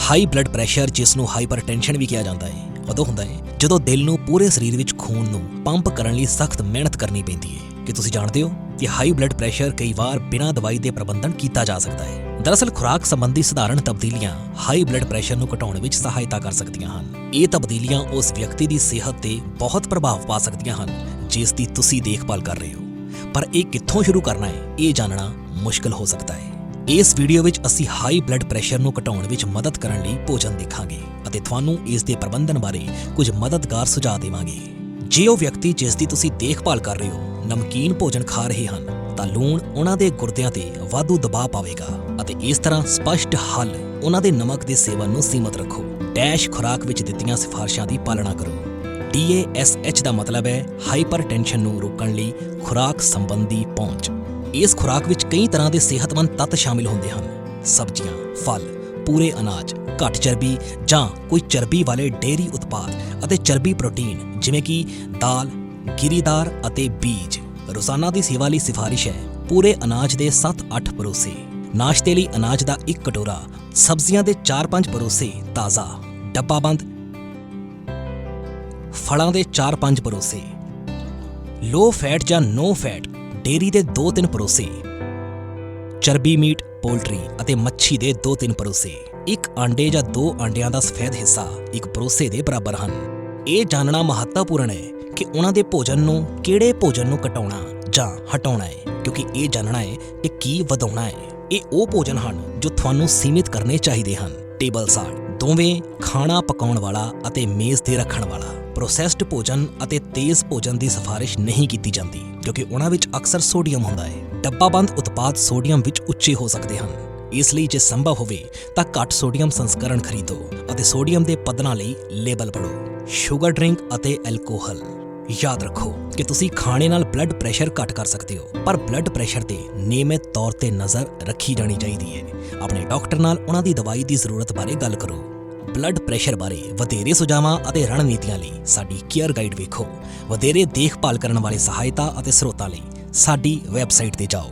High blood pressure ਜਿਸ ਨੂੰ hypertension ਵੀ ਕਿਹਾ ਜਾਂਦਾ ਹੈ, ਉਦੋਂ ਹੁੰਦਾ ਹੈ, ਜਦੋਂ ਦਿਲ ਨੂੰ ਪੂਰੇ ਸਰੀਰ ਵਿੱਚ ਖੂਨ ਨੂੰ ਪੰਪ ਕਰਨ ਲਈ ਸਖਤ ਮਿਹਨਤ ਕਰਨੀ ਪੈਂਦੀ ਹੈ। ਕਿ ਤੁਸੀਂ ਜਾਣਦੇ ਹੋ ਕਿ ਹਾਈ ਬਲੱਡ ਪ੍ਰੈਸ਼ਰ ਕਈ ਵਾਰ ਬਿਨਾਂ ਦਵਾਈ ਦੇ ਪ੍ਰਬੰਧਨ ਕੀਤਾ ਜਾ ਸਕਦਾ ਹੈ? ਦਰਅਸਲ, ਖੁਰਾਕ ਸੰਬੰਧੀ ਸਧਾਰਨ ਤਬਦੀਲੀਆਂ ਹਾਈ ਬਲੱਡ ਪ੍ਰੈਸ਼ਰ ਨੂੰ ਘਟਾਉਣ ਵਿੱਚ ਸਹਾਇਤਾ ਕਰ ਸਕਦੀਆਂ ਹਨ। ਇਹ ਤਬਦੀਲੀਆਂ ਉਸ ਵਿਅਕਤੀ ਦੀ ਸਿਹਤ ਤੇ ਬਹੁਤ ਪ੍ਰਭਾਵ ਪਾ ਸਕਦੀਆਂ ਹਨ, ਜਿਸ ਦੀ ਤੁਸੀਂ ਦੇਖਭਾਲ ਕਰ ਰਹੇ ਹੋ। ਪਰ ਇਹ ਕਿੱਥੋਂ ਸ਼ੁਰੂ ਕਰਨਾ ਹੈ, ਇਹ ਜਾਣਨਾ ਮੁਸ਼ਕਲ ਹੋ ਸਕਦਾ ਹੈ। ਇਸ ਵੀਡੀਓ ਵਿੱਚ ਅਸੀਂ ਹਾਈ ਬਲੱਡ ਪ੍ਰੈਸ਼ਰ ਨੂੰ ਘਟਾਉਣ ਵਿੱਚ ਮਦਦ ਕਰਨ ਲਈ ਭੋਜਨ ਦੇਖਾਂਗੇ ਅਤੇ ਤੁਹਾਨੂੰ ਇਸ ਦੇ ਪ੍ਰਬੰਧਨ ਬਾਰੇ ਕੁਝ ਮਦਦਗਾਰ ਸੁਝਾਅ ਦੇਵਾਂਗੇ। ਜੇ ਉਹ ਵਿਅਕਤੀ ਜਿਸ ਦੀ ਤੁਸੀਂ ਦੇਖਭਾਲ ਕਰ ਰਹੇ ਹੋ ਨਮਕੀਨ ਭੋਜਨ ਖਾ ਰਹੇ ਹਨ, ਤਾਂ ਲੂਣ ਉਹਨਾਂ ਦੇ ਗੁਰਦਿਆਂ ਤੇ ਵਾਧੂ ਦਬਾਅ ਪਾਵੇਗਾ ਅਤੇ ਇਸ ਤਰ੍ਹਾਂ ਸਪਸ਼ਟ ਹੱਲ ਉਹਨਾਂ ਦੇ ਨਮਕ ਦੇ ਸੇਵਨ ਨੂੰ ਸੀਮਤ ਰੱਖੋ। ਡੈਸ਼ ਖੁਰਾਕ ਵਿੱਚ ਦਿੱਤੀਆਂ ਸਿਫਾਰਿਸ਼ਾਂ ਦੀ ਪਾਲਣਾ ਕਰੋ। DASH ਦਾ ਮਤਲਬ ਹੈ ਹਾਈਪਰਟੈਂਸ਼ਨ ਨੂੰ ਰੋਕਣ ਲਈ ਖੁਰਾਕ ਸੰਬੰਧੀ ਪਹੁੰਚ। ਇਸ ਖੁਰਾਕ ਵਿੱਚ ਕਈ ਤਰ੍ਹਾਂ ਦੇ ਸਿਹਤਮੰਦ ਤੱਤ ਸ਼ਾਮਿਲ ਹੁੰਦੇ ਹਨ। ਸਬਜ਼ੀਆਂ, ਫਲ, ਪੂਰੇ ਅਨਾਜ, ਘੱਟ ਚਰਬੀ ਜਾਂ ਕੋਈ ਚਰਬੀ ਵਾਲੇ ਡੇਅਰੀ ਉਤਪਾਦ ਅਤੇ ਚਰਬੀ ਪ੍ਰੋਟੀਨ, ਜਿਵੇਂ ਕਿ ਦਾਲ, ਗਿਰੀਦਾਰ ਅਤੇ ਬੀਜ। ਰੋਜ਼ਾਨਾ ਦੀ ਸੇਵਾ ਲਈ ਸਿਫਾਰਿਸ਼ ਹੈ, ਪੂਰੇ ਅਨਾਜ ਦੇ 7-8 ਪਰੋਸੇ। ਨਾਸ਼ਤੇ ਲਈ ਅਨਾਜ ਦਾ ਇੱਕ ਕਟੋਰਾ, ਸਬਜ਼ੀਆਂ ਦੇ 4-5 ਪਰੋਸੇ ਤਾਜ਼ਾ। ਡੱਬਾਬੰਦ ਫਲਾਂ ਦੇ 4-5 ਪਰੋਸੇ। ਲੋ ਫੈਟ ਜਾਂ ਨੋ ਫੈਟ ਡੇਰੀ ਦੇ 2-3 ਪਰੋਸੇ, ਚਰਬੀ ਮੀਟ, ਪੋਲਟਰੀ ਅਤੇ ਮੱਛੀ ਦੇ 2-3 ਪਰੋਸੇ। ਇੱਕ ਆਂਡੇ ਜਾਂ ਦੋ ਆਂਡਿਆਂ ਦਾ ਸਫੈਦ ਹਿੱਸਾ, ਇੱਕ ਪਰੋਸੇ ਦੇ ਬਰਾਬਰ ਹਨ। ਇਹ ਜਾਣਨਾ ਮਹੱਤਵਪੂਰਨ ਹੈ ਕਿ ਉਹਨਾਂ ਦੇ ਭੋਜਨ ਨੂੰ ਕਿਹੜੇ ਭੋਜਨ ਨੂੰ ਘਟਾਉਣਾ ਜਾਂ ਹਟਾਉਣਾ ਹੈ, ਕਿਉਂਕਿ ਇਹ ਜਾਣਨਾ ਹੈ ਕਿ ਕੀ ਵਧਾਉਣਾ ਹੈ। ਇਹ ਉਹ ਭੋਜਨ ਹਨ ਜੋ ਤੁਹਾਨੂੰ ਸੀਮਿਤ ਕਰਨੇ ਚਾਹੀਦੇ ਹਨ। ਟੇਬਲ ਸਾਲਟ ਦੋਵੇਂ ਖਾਣਾ ਪਕਾਉਣ ਵਾਲਾ ਅਤੇ ਮੇਜ਼ ਤੇ ਰੱਖਣ ਵਾਲਾ। ਪ੍ਰੋਸੈਸਡ ਭੋਜਨ ਅਤੇ ਤੇਜ਼ ਭੋਜਨ ਦੀ ਸਿਫਾਰਿਸ਼ ਨਹੀਂ ਕੀਤੀ ਜਾਂਦੀ, ਕਿਉਂਕਿ ਉਹਨਾਂ ਵਿੱਚ ਅਕਸਰ ਸੋਡੀਅਮ ਹੁੰਦਾ ਹੈ। ਡੱਬਾਬੰਦ ਉਤਪਾਦ ਸੋਡੀਅਮ ਵਿੱਚ ਉੱਚੇ ਹੋ ਸਕਦੇ ਹਨ। ਇਸ ਲਈ ਜੇ ਸੰਭਵ ਹੋਵੇ, ਤਾਂ ਘੱਟ ਸੋਡੀਅਮ ਸੰਸਕਰਣ ਖਰੀਦੋ ਅਤੇ ਸੋਡੀਅਮ ਦੇ ਪੱਧਰਾਂ ਲਈ ਲੇਬਲ ਪੜ੍ਹੋ ਸ਼ੂਗਰ ਡਰਿੰਕ ਅਤੇ ਐਲਕੋਹਲ। ਯਾਦ ਰੱਖੋ ਕਿ ਤੁਸੀਂ ਖਾਣੇ ਨਾਲ ਬਲੱਡ ਪ੍ਰੈਸ਼ਰ ਘੱਟ ਕਰ ਸਕਦੇ ਹੋ, ਪਰ ਬਲੱਡ ਪ੍ਰੈਸ਼ਰ ਤੇ ਨਿਯਮਿਤ ਤੌਰ ਤੇ ਨਜ਼ਰ ਰੱਖੀ ਜਾਣੀ ਚਾਹੀਦੀ ਹੈ। ਆਪਣੇ ਡਾਕਟਰ ਨਾਲ ਉਹਨਾਂ ਦੀ ਦਵਾਈ ਦੀ ਜ਼ਰੂਰਤ ਬਾਰੇ ਗੱਲ ਕਰੋ। ਬਲੱਡ ਪ੍ਰੈਸ਼ਰ ਬਾਰੇ ਵਧੇਰੇ ਸੁਝਾਵਾਂ ਅਤੇ ਰਣਨੀਤੀਆਂ ਲਈ ਸਾਡੀ ਕੇਅਰ ਗਾਈਡ ਵੇਖੋ। ਵਧੇਰੇ ਦੇਖਭਾਲ ਕਰਨ ਵਾਲੇ ਸਹਾਇਤਾ ਅਤੇ ਸਰੋਤਾਂ ਲਈ ਸਾਡੀ ਵੈਬਸਾਈਟ ਤੇ ਜਾਓ।